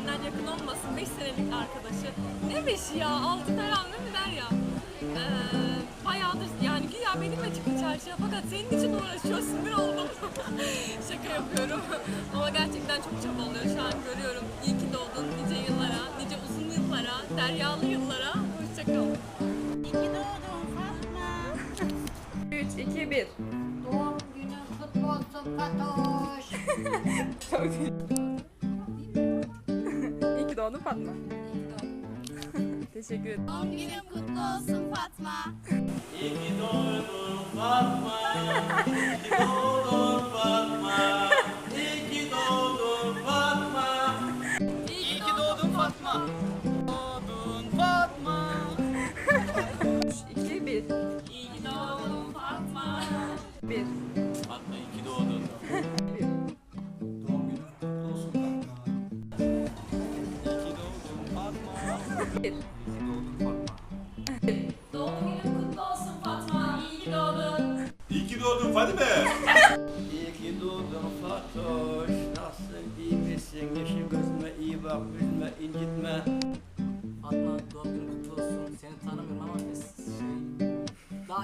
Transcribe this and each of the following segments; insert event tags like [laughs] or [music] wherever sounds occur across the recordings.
senden yakın olmasın. 5 senelik arkadaşı. Ne beşi ya? Altı falan değil mi der ya? Ee, bayağıdır yani güya benimle çıktı çarşıya fakat senin için uğraşıyor sinir oldum. [laughs] Şaka yapıyorum. Ama gerçekten çok çabalıyor şu an görüyorum. İyi ki doğdun nice yıllara, nice uzun yıllara, deryalı yıllara. Hoşçakal. İyi ki doğdun Fatma. 3, 2, 1. Doğum günün kutlu olsun Fatoş. İyi [laughs] ki doğdun Fatma. [laughs] Teşekkür ederim. Doğum günün kutlu olsun Fatma. İyi ki doğdun Fatma. İyi ki doğdun Fatma.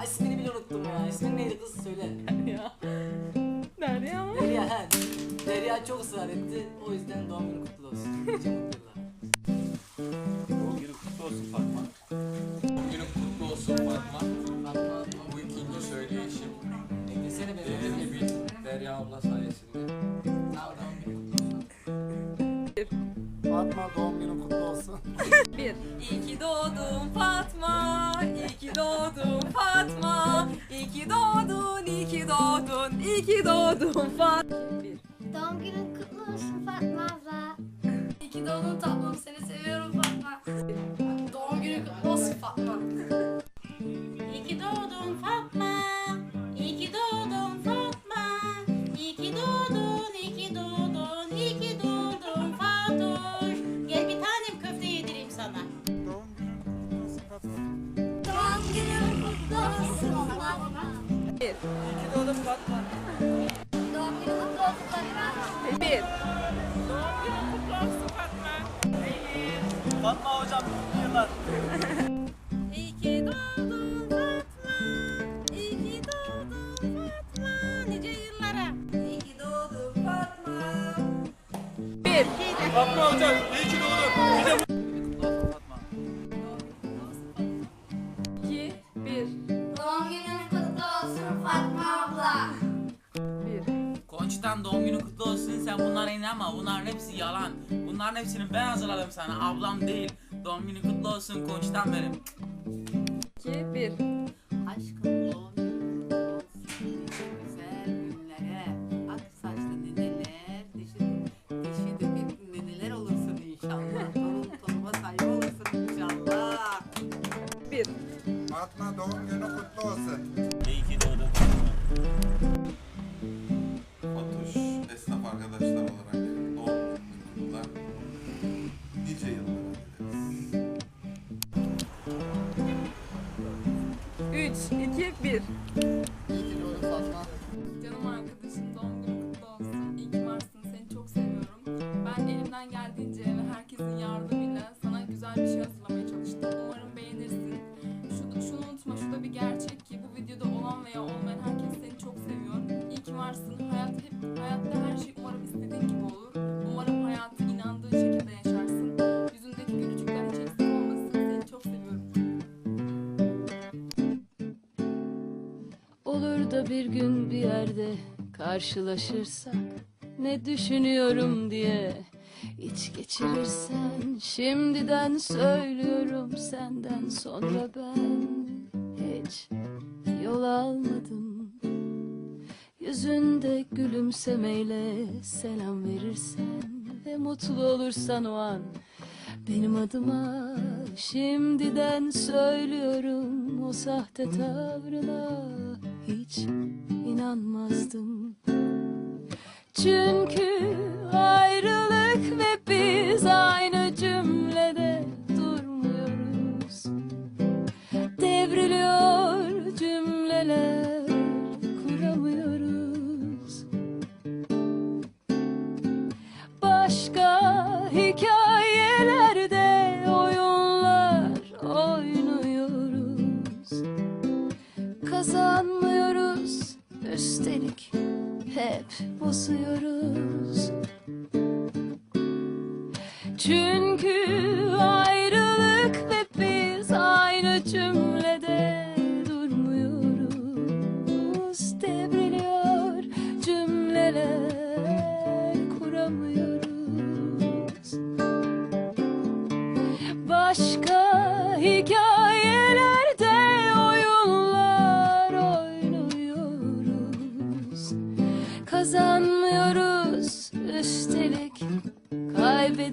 İsmini bile unuttum ya. İsmin neydi kız söyle. Ya. Derya mı? Derya he. Derya çok ısrar etti. O yüzden doğum günün kutlu olsun. Nice mutlu yıllar. Doğum günün kutlu olsun Fatma. Doğum günün kutlu olsun Fatma. Fatma Bu ikinci söyleyişim. beklesene beni. Gibi Derya abla sayesinde. Tamam doğum günün kutlu olsun. Fatma doğum günün kutlu olsun. 1. İyi ki doğdun Fatma. Ki doğdun Fatma. İyi ki doğdun, iyi ki doğdun, iyi ki doğdun Fatma. 1. Doğum günün kutlu olsun Fatma 1. Fatma hocam mutlu yıllar. İyi ki doğdun Fatma. İyi ki doğdun Fatma. Nice yıllara. İyi ki doğdun Fatma. 1. Fatma hocam iyi ki doğdun. Kutlu sen bunlara inanma bunların hepsi yalan Bunların hepsini ben hazırladım sana ablam değil Doğum günü kutlu olsun Konç'tan benim 2, 1. Aşkım doğum günün kutlu olsun. Güzel günlere, ak saçlı neneler, dişi, dişi dökük neneler olursun inşallah. Torun toruma sahibi olursun inşallah. 1. Fatma doğum günü kutlu olsun. İyi ki doğdun 2, 1. Canım arkadaşım doğum günü kutlu olsun. İyi ki varsın. Seni çok seviyorum. Ben elimden geldiğince ve herkesin yardımıyla sana güzel bir şey hazırlamaya çalıştım. Umarım beğenirsin. Şu, şunu unutma, şu da bir gerçek ki bu videoda olan veya olmayan herkes seni çok seviyor. İyi ki varsın. Hayat hep hayatta her şey umarım istediğin Olur da bir gün bir yerde karşılaşırsak ne düşünüyorum diye iç geçirirsen şimdiden söylüyorum senden sonra ben hiç yol almadım. Yüzünde gülümsemeyle selam verirsen ve mutlu olursan o an benim adıma şimdiden söylüyorum o sahte tavrına hiç inanmazdım. Çünkü ayrılık ve biz aynı Çünkü ayrılık ve biz aynı cümlede durmuyoruz. Devriliyor cümleler kuramıyoruz. Başka hikayelerde oyunlar oynuyoruz. Kazanmıyoruz üstelik kaybedin.